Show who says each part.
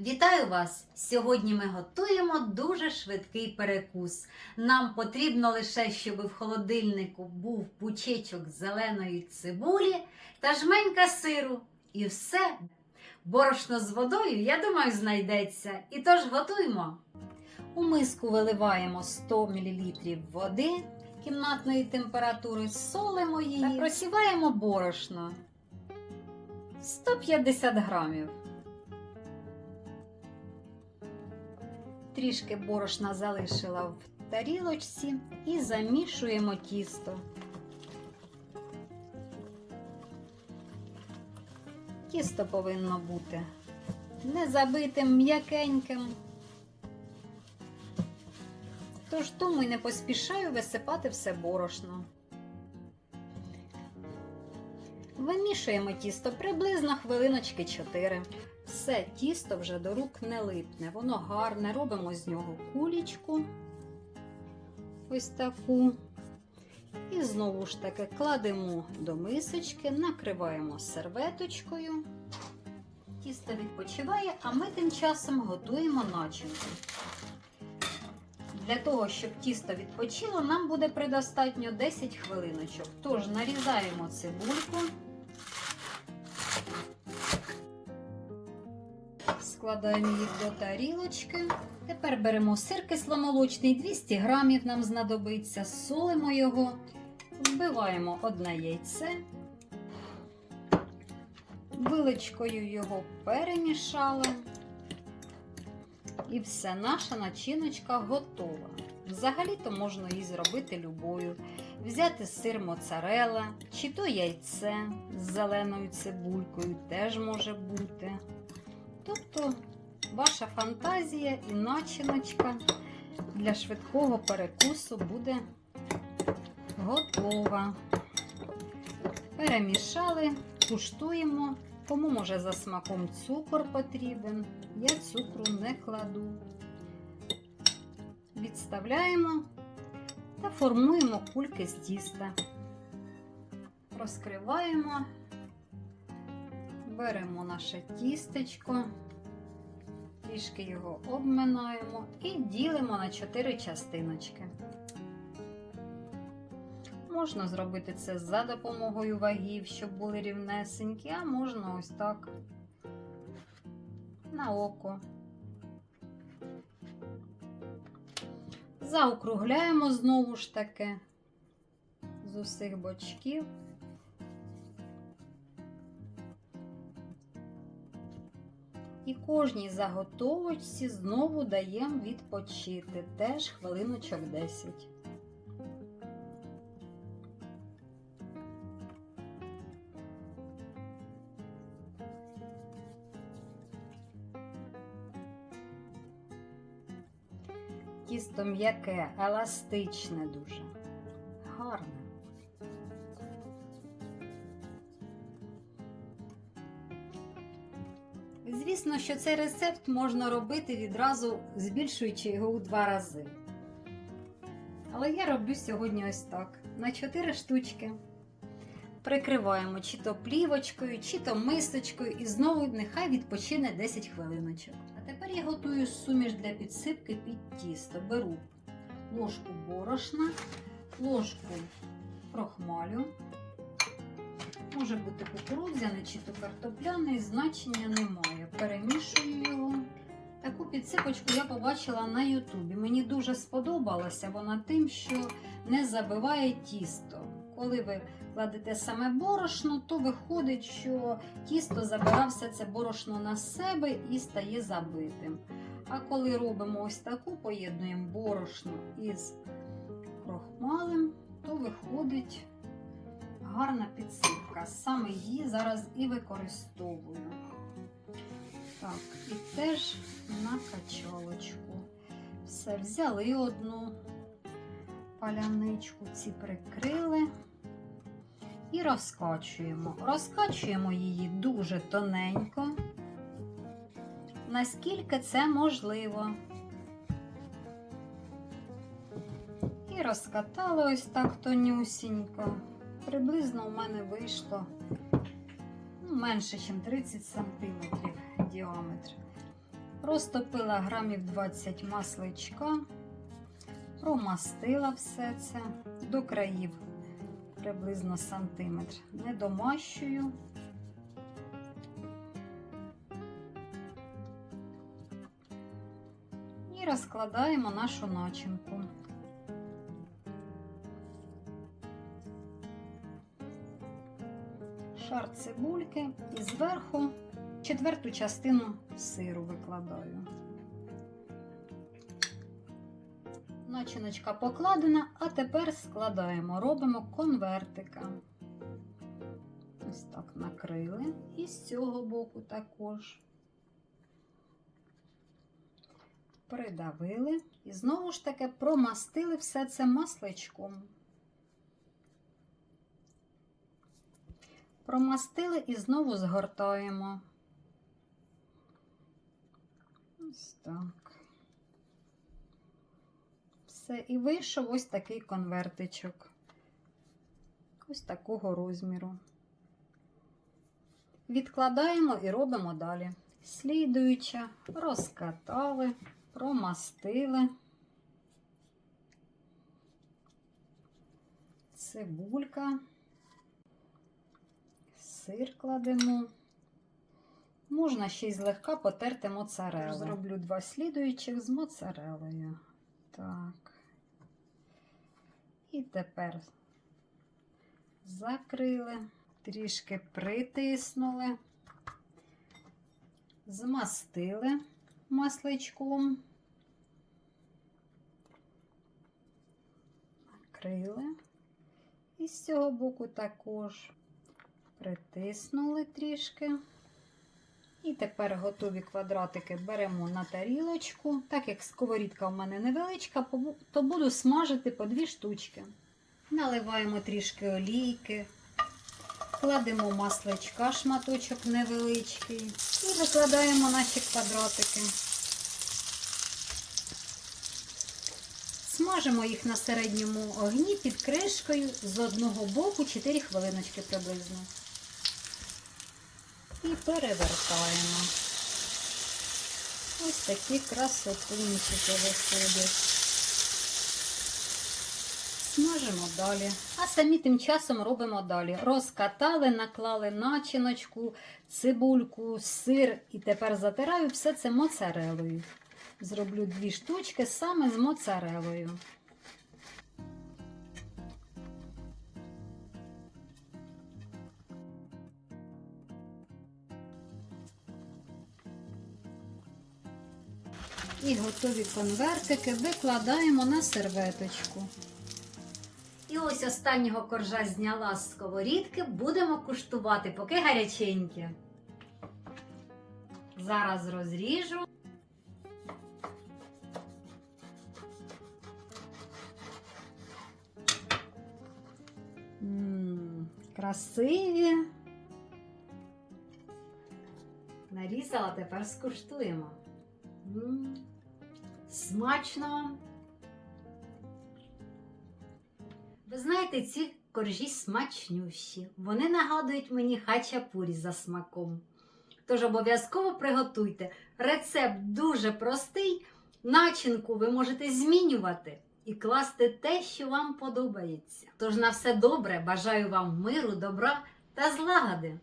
Speaker 1: Вітаю вас! Сьогодні ми готуємо дуже швидкий перекус. Нам потрібно лише, щоб в холодильнику був пучечок зеленої цибулі та жменька сиру. І все. Борошно з водою, я думаю, знайдеться. І тож готуємо. У миску виливаємо 100 мл води кімнатної температури, солимо її та просіваємо борошно 150 грамів. Трішки борошна залишила в тарілочці і замішуємо тісто. Тісто повинно бути не забитим, м'якеньким. Тож тому й не поспішаю висипати все борошно. Вимішуємо тісто приблизно хвилиночки 4. Все тісто вже до рук не липне, воно гарне. Робимо з нього кулічку. Ось таку. І знову ж таки кладемо до мисочки, накриваємо серветочкою. Тісто відпочиває, а ми тим часом готуємо начинку. Для того, щоб тісто відпочило, нам буде предостатньо 10 хвилиночок. Тож нарізаємо цибульку. Складаємо їх до тарілочки. Тепер беремо сир кисломолочний, 200 грамів нам знадобиться, солимо його, вбиваємо одне яйце, виличкою його перемішали. І все, наша начиночка готова. Взагалі-то можна її зробити любою. Взяти сир моцарелла, чи то яйце з зеленою цибулькою теж може бути. Тобто ваша фантазія і начиночка для швидкого перекусу буде готова. Перемішали, куштуємо. Кому може за смаком цукор потрібен, я цукру не кладу. Відставляємо та формуємо кульки з тіста. Розкриваємо, беремо наше тістечко, трішки його обминаємо і ділимо на 4 частиночки. Можна зробити це за допомогою вагів, щоб були рівнесенькі, а можна ось так на око. Заокругляємо знову ж таки з усіх бочків. І кожній заготовочці знову даємо відпочити теж хвилиночок 10. Тісто м'яке, еластичне дуже. Гарне. Звісно, що цей рецепт можна робити відразу збільшуючи його у два рази. Але я роблю сьогодні ось так: на 4 штучки. Прикриваємо чи то плівочкою, чи то мисочкою, і знову нехай відпочине 10 хвилиночок. А тепер я готую суміш для підсипки під тісто. Беру ложку борошна, ложку крохмалю. Може бути кукурудзяний чи то картопляний, значення немає. Перемішую його. Таку підсипочку я побачила на Ютубі. Мені дуже сподобалася вона тим, що не забиває тісто. Коли ви кладете саме борошно, то виходить, що тісто забирав все це борошно на себе і стає забитим. А коли робимо ось таку, поєднуємо борошно із крохмалем, то виходить гарна підсипка. Саме її зараз і використовую. Так, і теж на качалочку. Все, взяли одну паляничку, ці прикрили і розкачуємо. Розкачуємо її дуже тоненько, наскільки це можливо. І розкатали ось так тонюсінько. Приблизно у мене вийшло ну, менше, ніж 30 см діаметр. Розтопила грамів 20 масличка, промастила все це до країв приблизно сантиметр. Не домащую. І розкладаємо нашу начинку. Шар цибульки і зверху четверту частину сиру викладаю. Начиночка покладена, а тепер складаємо, робимо конвертика. Ось так накрили. І з цього боку також. Придавили і знову ж таки промастили все це масличком. Промастили і знову згортаємо. Ось так. Все, і вийшов ось такий конвертичок. Ось такого розміру. Відкладаємо і робимо далі. Слідуюча, розкатали, промастили. Цибулька, сир кладемо. Можна ще й злегка потерти моцарелу. Зроблю два слідуючих з моцарелою. Так. І тепер закрили, трішки притиснули, змастили масличком, накрили. І з цього боку також притиснули трішки. І тепер готові квадратики беремо на тарілочку. Так як сковорідка в мене невеличка, то буду смажити по дві штучки. Наливаємо трішки олійки, кладемо масличка, шматочок невеличкий, і викладаємо наші квадратики. Смажимо їх на середньому огні під кришкою з одного боку 4 хвилиночки приблизно і перевертаємо. Ось такі красотунчики виходять. Смажимо далі. А самі тим часом робимо далі. Розкатали, наклали начиночку, цибульку, сир і тепер затираю все це моцарелою. Зроблю дві штучки саме з моцарелою. І готові конвертики викладаємо на серветочку. І ось останнього коржа зняла з сковорідки, будемо куштувати, поки гаряченьке. Зараз розріжу. Красиві. Нарізала, тепер скуштуємо. Смачно. Ви знаєте, ці коржі смачнющі. Вони нагадують мені хачапурі за смаком. Тож обов'язково приготуйте. Рецепт дуже простий. Начинку ви можете змінювати і класти те, що вам подобається. Тож на все добре, бажаю вам миру, добра та злагоди.